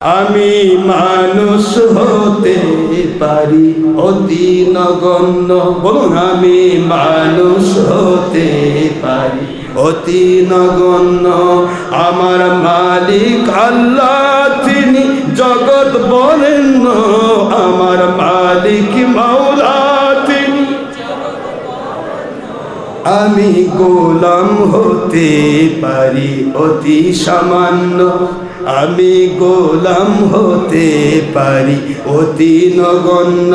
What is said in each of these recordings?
আমি মানুষ হতে পারি, অতি নগণ্য। বলুন, আমি মানুষ হতে পারি, অতি নগণ্য। আমার মালিক আল্লাহ, তিনি জগৎ বরেণ্য। আমার মালিক মাওলা, তিনি আমি গোলাম হতে পারি, অতি সামান্য। আমি গোলাম হতে পারি, অতি নগণ্য।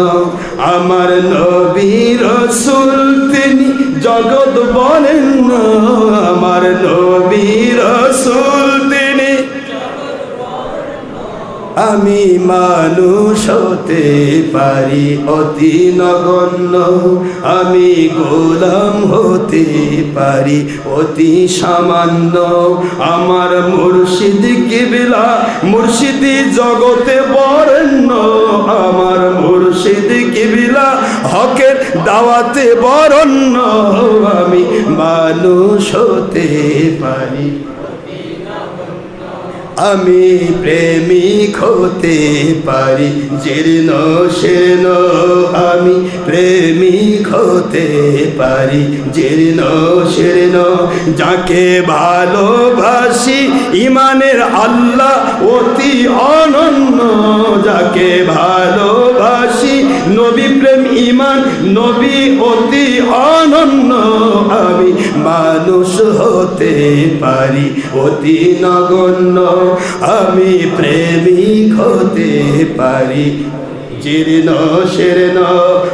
আমার নবীর রসুল, তিনি জগৎ বলেন আমার নবীর রসুল। আমি মানুষ হতে পারি, অতি নগণ্য। আমি গোলাম হতে পারি, অতি সামান্য। আমার মুর্শিদ কিবিলা, মুর্শিদি জগতে বরেণ্য। আমার মুর্শিদ কিবিলা, হকের দাওয়াতে বরণ্য। আমি মানুষ হতে পারি। আমি প্রেমিক হতে পারি, জীর্ণ, শীর্ণ। আমি প্রেমিক হতে পারি, জীর্ণ, শীর্ণ। যাকে ভালোবাসি, ইমানের আল্লাহ অতি অনন্য। যাকে ভালোবাসি, নবী ইমান, নবী অতি অনন্য। আমি মানুষ হতে পারি, অতি নগণ্য। আমি প্রেমিক হতে পারি, জীর্ণ, শীর্ণ।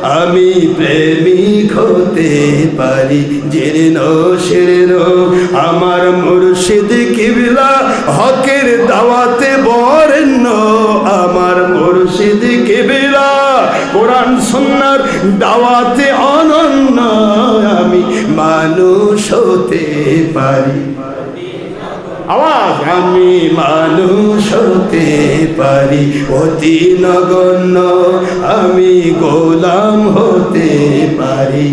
আমি প্রেমিক হতে পারি, জীর্ণ, শীর্ণ। আমার মুর্শিদ কিবলা হকের দাওয়াতে বরেণ্য। আমার মুর্শিদ কিবলা কোরআন সন্ন্যার দাওয়াতে অনন্য আমি মানুষ হতে পারি। আওয়াজ, আমি মানুষ হতে পারি। অতি নগণ্য আমি গোলাম হতে পারি।